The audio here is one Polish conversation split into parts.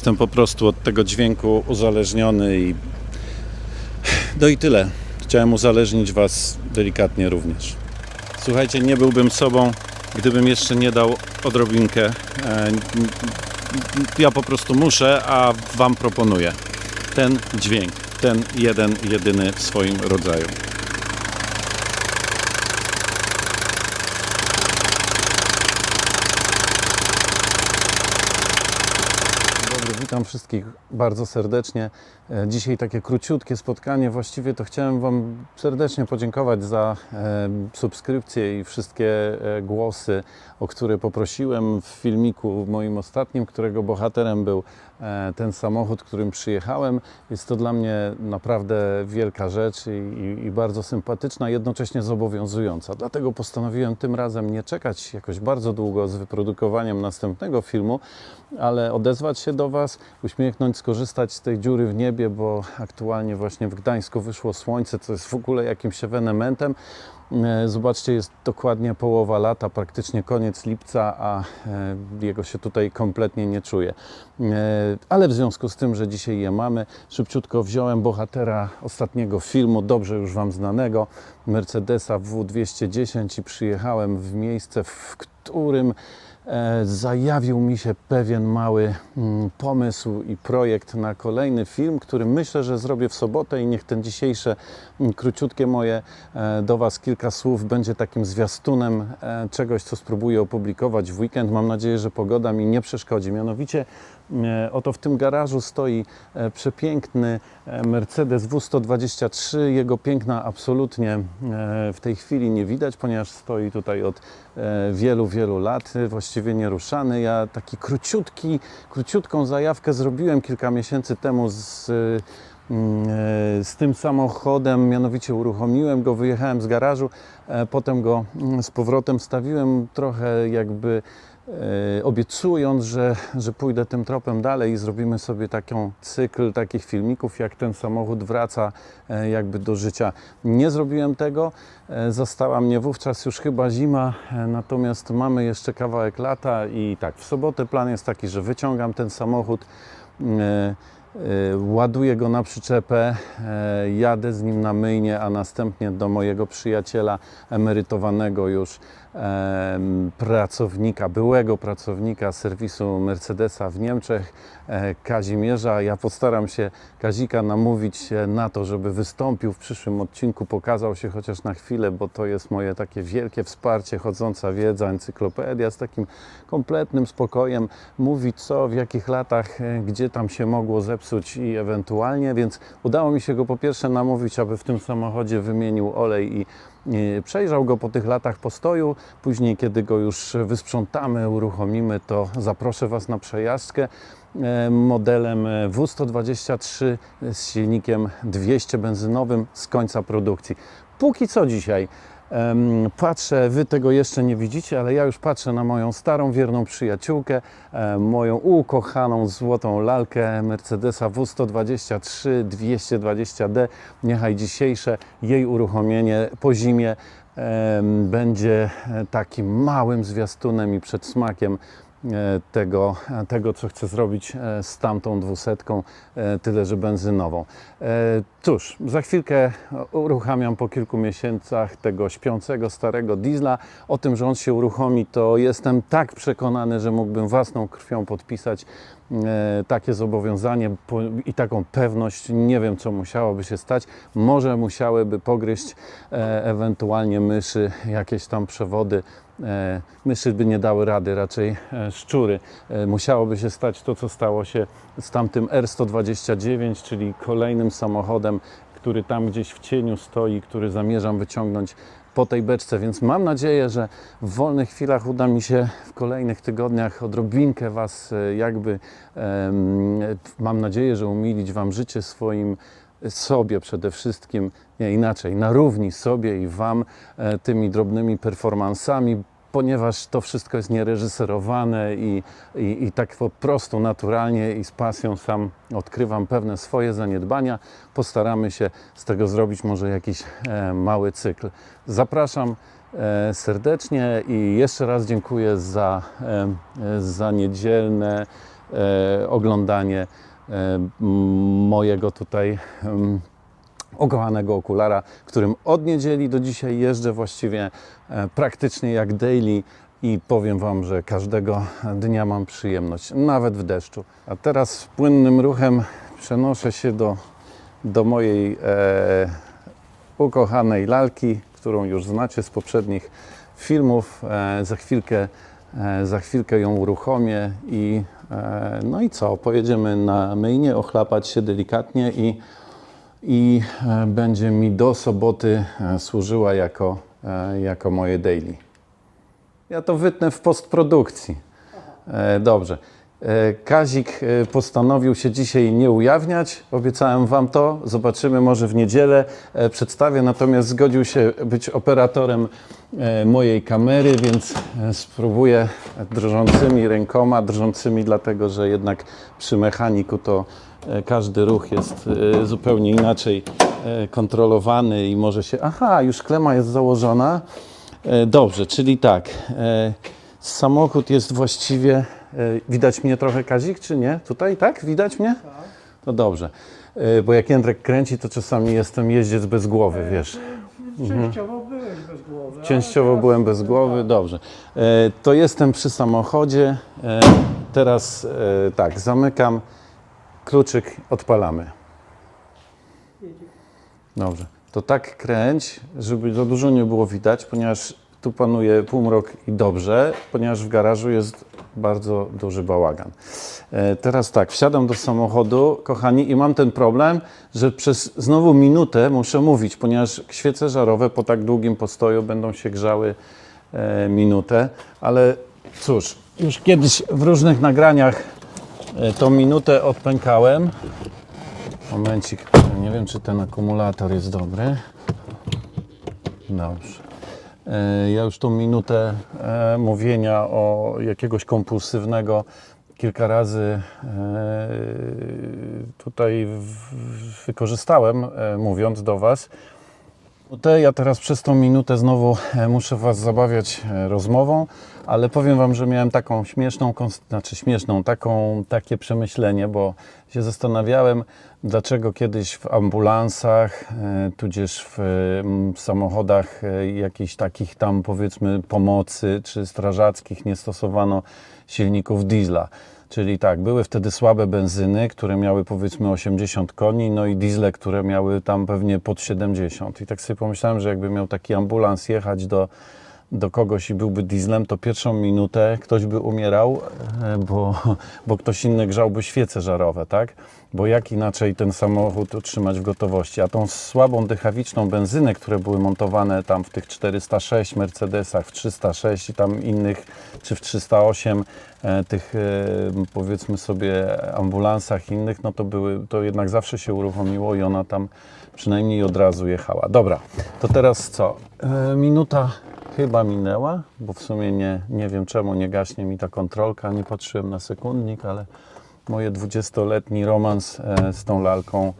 Jestem po prostu od tego dźwięku uzależniony i. No i tyle. Chciałem uzależnić Was delikatnie również. Słuchajcie, nie byłbym sobą, gdybym jeszcze nie dał odrobinkę. E, Ja po prostu muszę, a Wam proponuję ten dźwięk, ten jeden, jedyny w swoim rodzaju. Witam wszystkich bardzo serdecznie. E, Dzisiaj takie króciutkie spotkanie. Właściwie to chciałem Wam serdecznie podziękować za e, subskrypcję i wszystkie e, głosy, o które poprosiłem w filmiku moim ostatnim, którego bohaterem był ten samochód, którym przyjechałem. Jest to dla mnie naprawdę wielka rzecz i, i, i bardzo sympatyczna, jednocześnie zobowiązująca. Dlatego postanowiłem tym razem nie czekać jakoś bardzo długo z wyprodukowaniem następnego filmu, ale odezwać się do Was, uśmiechnąć, skorzystać z tej dziury w niebie, bo aktualnie właśnie w Gdańsku wyszło słońce, co jest w ogóle jakimś ewenementem. E, Zobaczcie, jest dokładnie połowa lata, praktycznie koniec lipca, a e, jego się tutaj kompletnie nie czuje. E, Ale w związku z tym, że dzisiaj je mamy, szybciutko wziąłem bohatera ostatniego filmu, dobrze już Wam znanego, Mercedesa W210 i przyjechałem w miejsce, w którym zajawił mi się pewien mały mm, pomysł i projekt na kolejny film, który myślę, że zrobię w sobotę i niech ten dzisiejsze mm, króciutkie moje e, do Was kilka słów będzie takim zwiastunem e, czegoś, co spróbuję opublikować w weekend. Mam nadzieję, że pogoda mi nie przeszkodzi. Mianowicie e, oto w tym garażu stoi e, przepiękny e, Mercedes W123. Jego piękna absolutnie e, w tej chwili nie widać, ponieważ stoi tutaj od e, wielu, wielu lat, e, właściwie nieruszany. Ja taki króciutki, króciutką zajawkę zrobiłem kilka miesięcy temu z mm, e, z tym samochodem, mianowicie uruchomiłem go, wyjechałem z garażu, e, potem go mm, z powrotem stawiłem trochę jakby e, obiecując, że, że pójdę tym tropem dalej i zrobimy sobie taką cykl takich filmików, jak ten samochód wraca e, jakby do życia. Nie zrobiłem tego, e, zastała mnie wówczas już chyba zima, e, natomiast mamy jeszcze kawałek lata i tak, w sobotę plan jest taki, że wyciągam ten samochód, e, e, ładuję go na przyczepę, e, jadę z nim na myjnie, a następnie do mojego przyjaciela emerytowanego już pracownika, byłego pracownika serwisu Mercedesa w Niemczech, e, Kazimierza. Ja postaram się Kazika namówić na to, żeby wystąpił w przyszłym odcinku, pokazał się chociaż na chwilę, bo to jest moje takie wielkie wsparcie, chodząca wiedza, encyklopedia z takim kompletnym spokojem. Mówi co, w jakich latach, e, gdzie tam się mogło zepsuć i ewentualnie, więc udało mi się go po pierwsze namówić, aby w tym samochodzie wymienił olej i przejrzał go po tych latach postoju. Później, kiedy go już wysprzątamy, uruchomimy, to zaproszę Was na przejażdżkę e, modelem W123 z silnikiem 200 benzynowym z końca produkcji. Póki co dzisiaj patrzę, Wy tego jeszcze nie widzicie, ale ja już patrzę na moją starą, wierną przyjaciółkę, e, moją ukochaną złotą lalkę Mercedesa W123 220D. Niechaj dzisiejsze jej uruchomienie po zimie będzie e, takim małym zwiastunem i przedsmakiem e, tego, tego, co chcę zrobić e, z tamtą dwusetką, e, tyle że benzynową. E, Cóż, za chwilkę uruchamiam po kilku miesiącach tego śpiącego starego diesla. O tym, że on się uruchomi, to jestem tak przekonany, że mógłbym własną krwią podpisać e, takie zobowiązanie i taką pewność. Nie wiem, co musiałoby się stać. Może musiałyby pogryźć e, ewentualnie myszy, jakieś tam przewody. E, myszy by nie dały rady, raczej e, szczury. E, musiałoby się stać to, co stało się z tamtym R129, czyli kolejnym samochodem, który tam gdzieś w cieniu stoi, który zamierzam wyciągnąć po tej beczce, więc mam nadzieję, że w wolnych chwilach uda mi się w kolejnych tygodniach odrobinkę Was e, jakby, mam nadzieję, że umilić Wam życie swoim sobie przede wszystkim, nie inaczej, na równi sobie i Wam e, tymi drobnymi performansami, ponieważ to wszystko jest niereżyserowane i, i, i tak po prostu naturalnie i z pasją sam odkrywam pewne swoje zaniedbania. Postaramy się z tego zrobić może jakiś e, mały cykl. Zapraszam e, serdecznie i jeszcze raz dziękuję za, e, za niedzielne e, oglądanie e, mojego tutaj em, ukochanego okulara, którym od niedzieli do dzisiaj jeżdżę właściwie e, praktycznie jak daily i powiem Wam, że każdego dnia mam przyjemność, nawet w deszczu. A teraz płynnym ruchem przenoszę się do, do mojej e, ukochanej lalki, którą już znacie z poprzednich filmów. E, za, chwilkę, e, za chwilkę ją uruchomię i e, no i co? Pojedziemy na myjnie, ochlapać się delikatnie i i e, będzie mi do soboty e, służyła jako, e, jako moje daily. Ja to wytnę w postprodukcji. Dobrze. E, Kazik e, postanowił się dzisiaj nie ujawniać. Obiecałem Wam to. Zobaczymy może w niedzielę. E, Przedstawię, natomiast zgodził się być operatorem mojej kamery, więc spróbuję drżącymi rękoma, drżącymi dlatego, że jednak przy mechaniku to każdy ruch jest zupełnie inaczej kontrolowany i może się... Aha, już klema jest założona. Dobrze, czyli tak. Samochód jest właściwie. E, Widać mnie trochę, Kazik, czy nie? Tutaj, tak? Widać mnie? To dobrze. E, Bo jak Jędrek kręci, to czasami jestem jeździec bez głowy, wiesz. Częściowo byłeś bez głowy. Częściowo byłem bez głowy, dobrze. E, To jestem przy samochodzie. Teraz tak, zamykam. Kluczyk odpalamy. Dobrze. To tak kręć, żeby za dużo nie było widać, ponieważ tu panuje półmrok i dobrze, ponieważ w garażu jest bardzo duży bałagan. E, Teraz tak, wsiadam do samochodu, kochani, i mam ten problem, że przez znowu minutę muszę mówić, ponieważ świece żarowe po tak długim postoju będą się grzały e, minutę, ale cóż, już kiedyś w różnych nagraniach e, tą minutę odpękałem. Momencik, nie wiem czy ten akumulator jest dobry. Dobrze. E, Ja już tą minutę e, mówienia o jakiegoś kompulsywnego kilka razy e, tutaj wykorzystałem, mówiąc do Was. Te ja teraz przez tą minutę znowu e, muszę Was zabawiać e, rozmową, ale powiem Wam, że miałem taką śmieszną, znaczy śmieszną, taką, takie przemyślenie, bo się zastanawiałem, dlaczego kiedyś w ambulansach, e, tudzież w samochodach jakichś takich tam powiedzmy pomocy czy strażackich nie stosowano silników diesla. Czyli tak, były wtedy słabe benzyny, które miały powiedzmy 80 koni, no i diesle, które miały tam pewnie pod 70. I tak sobie pomyślałem, że jakby miał taki ambulans jechać do, do kogoś i byłby dieslem, to pierwszą minutę ktoś by umierał, e, bo, bo ktoś inny grzałby świece żarowe, tak? Bo jak inaczej ten samochód utrzymać w gotowości? A tą słabą dychawiczną benzynę, które były montowane tam w tych 406 Mercedesach, w 306 i tam innych, czy w 308 e, tych e, powiedzmy sobie ambulansach innych, no to były, to jednak zawsze się uruchomiło i ona tam przynajmniej od razu jechała. Dobra, to teraz co? Minuta chyba minęła, bo w sumie nie, nie wiem czemu nie gaśnie mi ta kontrolka, nie patrzyłem na sekundnik, ale moje 20-letni romans e, z tą lalką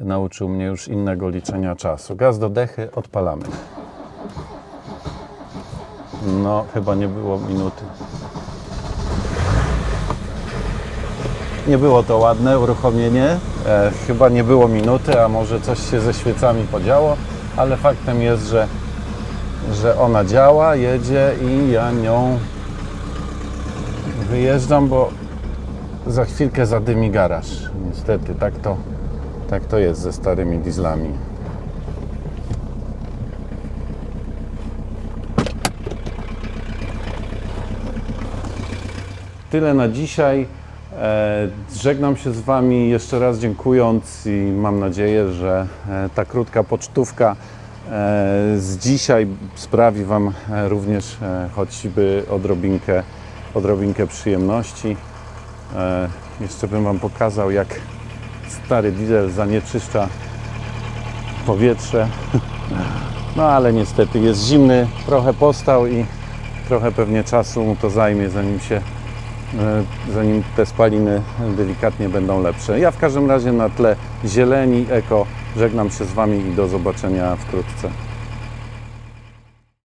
nauczył mnie już innego liczenia czasu. Gaz do dechy, odpalamy. No, chyba nie było minuty. Nie było to ładne uruchomienie. E, chyba nie było minuty, a może coś się ze świecami podziało, ale faktem jest, że, że ona działa, jedzie i ja nią wyjeżdżam, bo za chwilkę zadymi garaż. Niestety, tak to, tak to jest ze starymi dieslami. Tyle na dzisiaj. E, Żegnam się z Wami jeszcze raz dziękując i mam nadzieję, że e, ta krótka pocztówka z dzisiaj sprawi Wam e, również e, choćby odrobinkę, odrobinkę przyjemności. E, Jeszcze bym Wam pokazał, jak stary diesel zanieczyszcza powietrze. No ale niestety jest zimny, trochę postał i trochę pewnie czasu mu to zajmie, zanim się e, zanim te spaliny delikatnie będą lepsze. Ja w każdym razie na tle zieleni, eko żegnam się z Wami i do zobaczenia wkrótce.